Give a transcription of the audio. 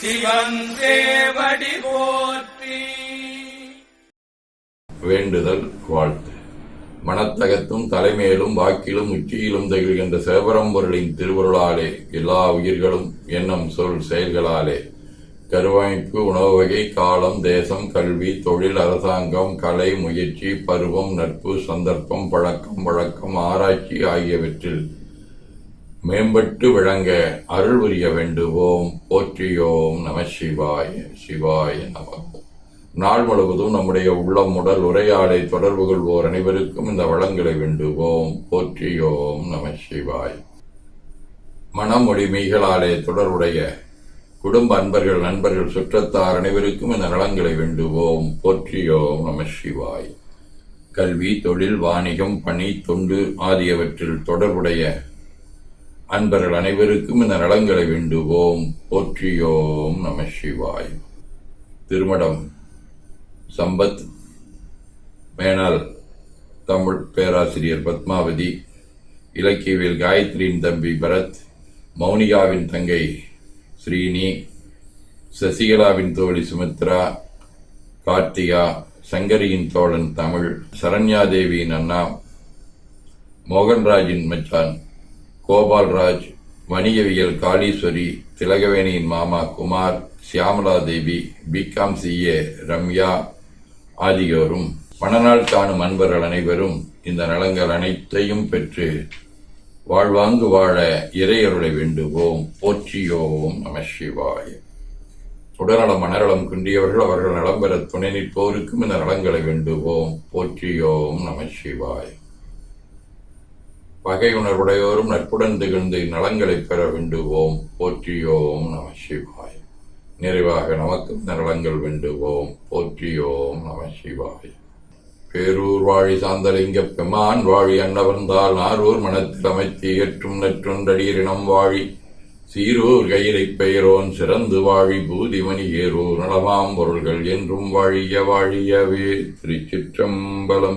சிவன் போற்றி. வேண்டுதல் வாழ்த்து. மனத்தகத்தும் தலைமையிலும் வாக்கிலும் உச்சியிலும் திகழ்கின்ற சிவபரம்பொருளின் திருவருளாலே எல்லா உயிர்களும் எண்ணம் சொல் செயல்களாலே. கருவமைப்பு உணவு வகை காலம் தேசம் கல்வி தொழில் அரசாங்கம் கலை முயற்சி பருவம் நட்பு சந்தர்ப்பம் பழக்கம் வழக்கம் ஆராய்ச்சி ஆகியவற்றில் மேம்பட்டு விளங்க அருள் புரிய வேண்டுவோம். போற்றியோம் நம சிவாய சிவாய நம. நாள் முழுவதும் நம்முடைய உள்ளம் உடல் உரையாடை தொடர்பு கொள்வோர் அனைவருக்கும் இந்த வளங்களை வேண்டுவோம். போற்றியோம் நம சிவாய். மனமொழி மெய்களாலே தொடர்புடைய குடும்ப அன்பர்கள் நண்பர்கள் சுற்றத்தார் அனைவருக்கும் இந்த நலங்களை வேண்டுவோம். போற்றியோம் நம சிவாய். கல்வி தொழில் வாணிகம் பணி தொண்டு ஆகியவற்றில் தொடர்புடைய அன்பர்கள் அனைவருக்கும் இந்த நலங்களை வேண்டுவோம். போற்றியோம் நம சிவாய். திருமடம் சம்பத் மேனாள் தமிழ் பேராசிரியர் பத்மாவதி இலக்கியவியல் காயத்ரியின் தம்பி பரத் மௌனிகாவின் தங்கை ஸ்ரீனி சசிகலாவின் தோழி சுமித்ரா கார்த்திகா சங்கரியின் தோழன் தமிழ் சரண்யாதேவியின் அண்ணா மோகன்ராஜின் மச்சான் கோபால்ராஜ் வணிகவியல் காளீஸ்வரி திலகவேணியின் மாமா Kumar Shyamala Devi B Com CA Ramya ஆகியோரும் மணநாள் காணும் அன்பர்கள் அனைவரும் இந்த நலங்கள் அனைத்தையும் பெற்று வாழ்வாங்கு வாழ இறையருளை வேண்டுவோம். போற்றியோம் நம சிவாய. உடல்நலம் மனநலம் குன்றியவர்கள் அவர்கள் நலம் பெற துணை நிற்போருக்கும் இந்த நலங்களை வேண்டுவோம். போற்றியோம் நம சிவாய். பகை உணர்வுடையோரும் நட்புடன் திகழ்ந்து நலங்களை பெற வேண்டுவோம். போற்றியோம் நம சிவாய். நிறைவாக நமக்கும் நலங்கள் வேண்டுவோம். போற்றியோம் நம சிவாய். பேரூர் வாழி சாந்தலிங்க பெமான் வாழி அன்னவந்தால் நாரூர் மனத்தில் அமைத்து ஏற்றும் நற்றொன்றடியினம் வாழி. சீரூர் கையிலை பெயரோன் சிறந்து வாழி பூதிமணி ஏரூர் நலமாம் பொருள்கள் என்றும் வாழிய வாழியவே திருச்சிற்றம்பலம்.